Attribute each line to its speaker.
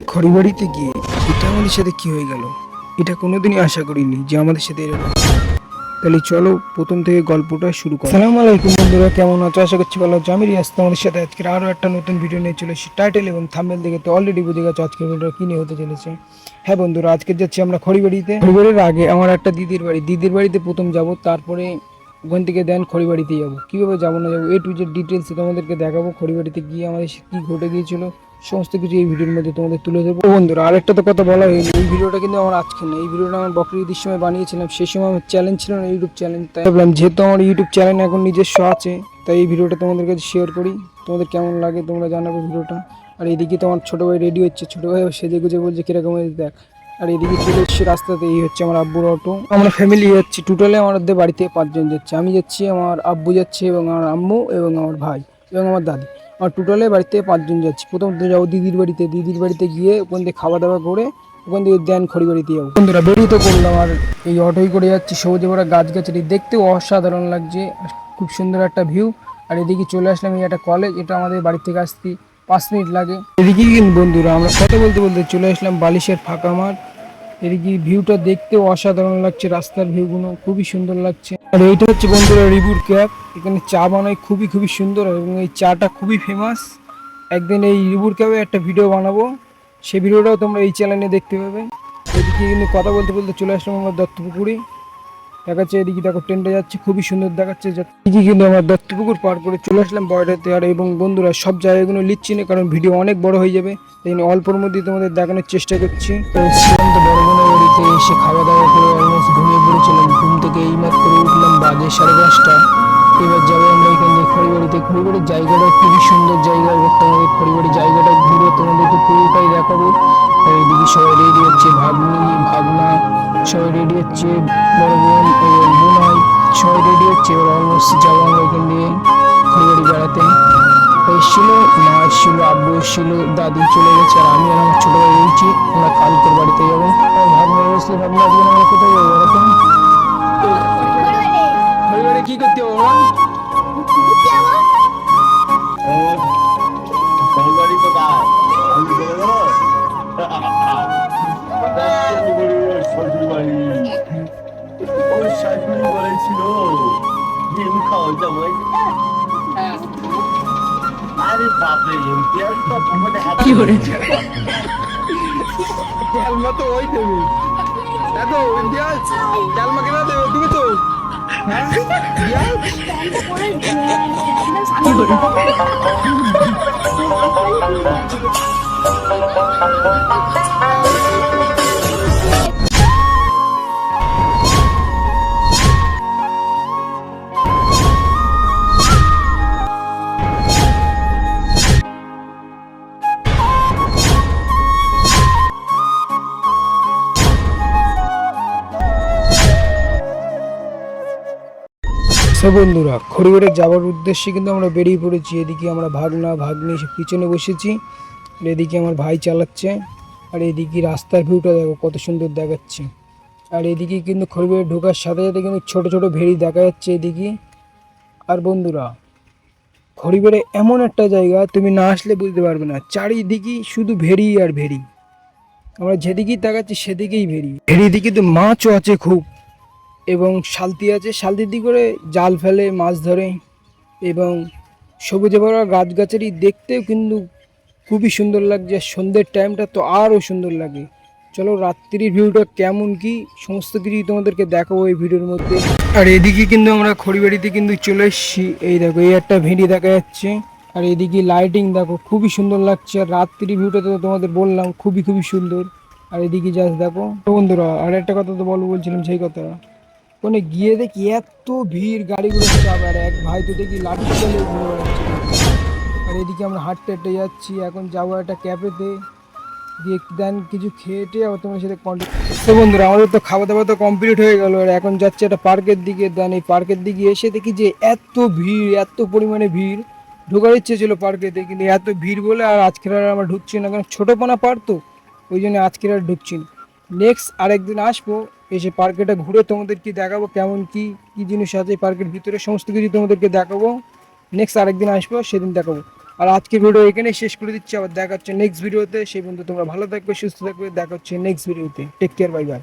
Speaker 1: খড়িবাড়িতে গিয়ে এটা আমাদের সাথে কি হয়ে গেল? এটা কোনোদিনই আশা করিনি যে আমাদের সাথে এরকম তাহলে চলো প্রথম থেকে গল্পটা শুরু করি। সালাম আলাইকুম বন্ধুরা কেমন আছো? আশা করছি ভালো আছো। আমি রিয়াজ তোমাদের সাথে আজকে আরও একটা নতুন ভিডিও নিয়ে চলে এসেছি। টাইটেল এবং থাম্বেল দেখে তো অলরেডি বুঝে গেছো আজকের ভিডিও কি নিয়ে হতে চলেছে। হ্যাঁ বন্ধুরা আজকে যাচ্ছি আমরা খড়িবাড়িতে। খড়িবাড়ির আগে আমার একটা দিদির বাড়ি। দিদির বাড়িতে প্রথম যাব তারপরে ওখান থেকে দেন খড়িবাড়িতে যাব। কীভাবে যাব না যাব এ টু জেড ডিটেলস তোমাদেরকে দেখাবো। খড়িবাড়িতে গিয়ে আমাদের কী ঘটে গিয়েছিল সমস্ত কিছু এই ভিডিওর মধ্যে তোমাদের তুলে ও বন্ধুরা, আরেকটা তো কথা বলা হয়নি, এই ভিডিওটা কিন্তু আমার আজকে না এই ভিডিওটা আমার বকরি ঈদের সময় বানিয়েছিলাম, সেই সময় আমার চ্যালেঞ্জ ছিল না ইউটিউব চ্যানেল তাই ভাবলাম যেহেতু আমার ইউটিউব চ্যানেল এখন নিজস্ব আছে, তাই এই ভিডিওটা তোমাদের কাছে শেয়ার করি। তোমাদের কেমন লাগে তোমরা জানাবে ভিডিওটা। আর এদিকে তো আমার ছোটো ভাই রেডি হচ্ছে, ছোটো ভাই সেজে গুজে বলছে, কীরকম হয়েছে দেখ? আর এদিকে চলে এসছি রাস্তাতে, এই হচ্ছে আমার আব্বুর অটো আমরা ফ্যামিলি যাচ্ছি টোটালে আমাদের বাড়িতে পাঁচজন যাচ্ছে। আমি যাচ্ছি, আমার আব্বু যাচ্ছে, এবং আমার আম্মু, এবং আমার ভাই, এবং আমার দাদি। আমার টোটালে বাড়িতে পাঁচজন যাচ্ছি। প্রথম যাব দিদির বাড়িতে। দিদির বাড়িতে গিয়ে ওখান থেকে খাওয়া দাওয়া করে ওখান থেকে দেন খড়ি বাড়িতে যাব। বন্ধুরা, বেরিয়ে তো করলাম আর এই অটোই করে যাচ্ছি। সবুজে ভরা গাছগাছালি দেখতেও অসাধারণ লাগছে। খুব সুন্দর একটা ভিউ আর এদিকে চলে আসলাম এই একটা কলেজ এটা আমাদের বাড়ি থেকে আসতে পাঁচ মিনিট লাগে। এদিকে কিন্তু বন্ধুরা, আমরা কথা বলতে বলতে চলে আসলাম বালিশের ফাঁকা মাঠ। এদিকে ভিউটা দেখতেও অসাধারণ লাগছে। রাস্তার ভিউগুলো খুবই সুন্দর লাগছে। আর এইটা হচ্ছে বন্ধুরা রিবুর ক্যাব। এখানে চা বানায় খুবই খুবই সুন্দর এবং এই চাটা খুবই ফেমাস একদিন এই রিবুর ক্যাবে একটা ভিডিও বানাবো। সেই ভিডিওটাও তোমরা এই চ্যানেলে দেখতে পাবে। এদিকে কিন্তু কথা বলতে বলতে চলে আসলাম আমার দত্তপুকুরে। দেখাচ্ছে এদিকে দেখো ট্রেনটা যাচ্ছে, খুবই সুন্দর দেখাচ্ছে। এদিকে কিন্তু আমার দত্তপুকুর পার করে চলে আসলাম বয়টাতে আর এবং বন্ধুরা, সব জায়গাগুলো লিখছি না, কারণ ভিডিও অনেক বড় হয়ে যাবে। তাই অল্পর মধ্যেই তোমাদের দেখানোর চেষ্টা করছি। বড় বোনের এসে খাওয়া দাওয়া করে অলমোস্ট ঘুমিয়ে পড়েছিলাম। ঘুম থেকে এই মাত্র উঠলাম বাজে সাড়ে পাঁচটা এবার যাব, আমরা এখান থেকে খড়িবাড়িতে খড়িবাড়ির জায়গাটা খুবই সুন্দর জায়গা এবং তোমাদের খড়িবাড়ির জায়গাটা ঘুরে তোমাদেরকে পুরোটাই দেখাবো। আর এদিকে সবাই রেডি হচ্ছে, ভাগ্নি, ভাগনা, সবাই রেডি হচ্ছে, বড় বোন এবং বোনাই, সবাই রেডি হচ্ছে, এবার অলমোস্ট যাব আমরা এখান দিয়ে খড়িবাড়ি বেড়াতে। এসেছিল, মা এসেছিল, আব্বু এসেছিল, দাদি চলে গেছে, আর আমি আমার ছোট ভাই রয়েছি, আমরা কালকের বাড়িতে যাব। ভাবনা বসলে ভাবনা আজকে আমরা কোথায় যাব? এরকম কি করতে হবে ওরা
Speaker 2: বলেছিল ডিম খাওয়া যাব আরে বাপরে ইমতিয়াজ তো তোমাদের হাতে
Speaker 1: কি করে ক্যালমা তো ওই দেবে। দেখো ইন্ডিয়াস ক্যালমা কেনা দেবে তুমি তো। হ্যাঁ সে বন্ধুরা। খড়িবাড়ি যাওয়ার উদ্দেশ্যে কিন্তু আমরা বেরিয়ে পড়েছি। এদিকে আমরা ভাগনা, ভাগ্নি পিছনে বসেছি। আর এদিকে আমার ভাই চালাচ্ছে। আর এদিকে রাস্তার ভিউটা দেখো কত সুন্দর দেখাচ্ছে। আর এদিকে কিন্তু খড়িবাড়ি ঢোকার সাথে সাথে কিন্তু ছোট ছোট ভেড়ি দেখা যাচ্ছে এদিকে। আর বন্ধুরা খড়িবাড়ি এমন একটা জায়গা, তুমি না আসলে বুঝতে পারবে না। চারিদিকে শুধু ভেড়ি আর ভেড়ি। আমরা যেদিকেই তাকাচ্ছি সেদিকেই ভেড়ি। ভেড়ি দিকে তো মাছও আছে খুব। এবং শালতি আছে। শালতিটি করে জাল ফেলে, মাছ ধরে এবং সবুজে ভরা গাছগাছালি দেখতেও কিন্তু খুবই সুন্দর লাগছে। সন্ধ্যের টাইমটা তো আরও সুন্দর লাগে। চলো, রাত্রির ভিউটা কেমন কি? সমস্ত কিছুই তোমাদেরকে দেখাবো এই ভিডিওর মধ্যে। আর এদিকে কিন্তু আমরা খড়িবাড়িতে কিন্তু চলে এসেছি। এই দেখো, এই একটা ভিড়ি দেখা যাচ্ছে। আর এদিকে লাইটিং দেখো, খুবই সুন্দর লাগছে। আর রাত্রির ভিউটা তো তোমাদের বললাম, খুবই খুবই সুন্দর। আর এদিকে জাস্ট দেখো, বন্ধুরা, আর একটা কথা তো বলব বলছিলাম সেই কথা ওখানে গিয়ে দেখি এত ভিড় গাড়িগুলো চাপ আর এক ভাই তো দেখি লাঠি ঘুরে আর এদিকে আমরা হাঁটতে হাঁটতে যাচ্ছি, এখন যাব একটা ক্যাফেতে। দিয়ে দেন, কিছু খেয়ে টেয়ে আবার তোমার সাথে কন্ট্যাক্ট তো বন্ধুরা, আমাদের তো খাওয়া দাওয়া তো কমপ্লিট হয়ে গেল, আর এখন যাচ্ছে একটা পার্কের দিকে। দেন এই পার্কের দিকে এসে দেখি যে এত ভিড়, এত পরিমাণে ভিড়। ঢোকার ইচ্ছে ছিল পার্কেতে, কিন্তু এত ভিড় বলে আর আজকের আর আমরা ঢুকছি না, কারণ ছোটোপনা পার তো, ওই জন্য আজকের আর ঢুকছি নেক্সট আরেকদিন আসব এসে পার্কেটা ঘুরে তোমাদেরকে দেখাবো কেমন কি কি জিনিস আছে পার্কের ভিতরে, সমস্ত কিছু তোমাদেরকে দেখাবো। নেক্সট আরেকদিন আসব, সেদিন দেখাবো। আর আজকের ভিডিও এখানে শেষ করে দিচ্ছি, আবার দেখা হচ্ছে নেক্সট ভিডিওতে সেই বন্ধু তোমরা ভালো থাকবে, সুস্থ থাকবে, দেখা হচ্ছে নেক্সট ভিডিওতে টেক কেয়ার বাই বাই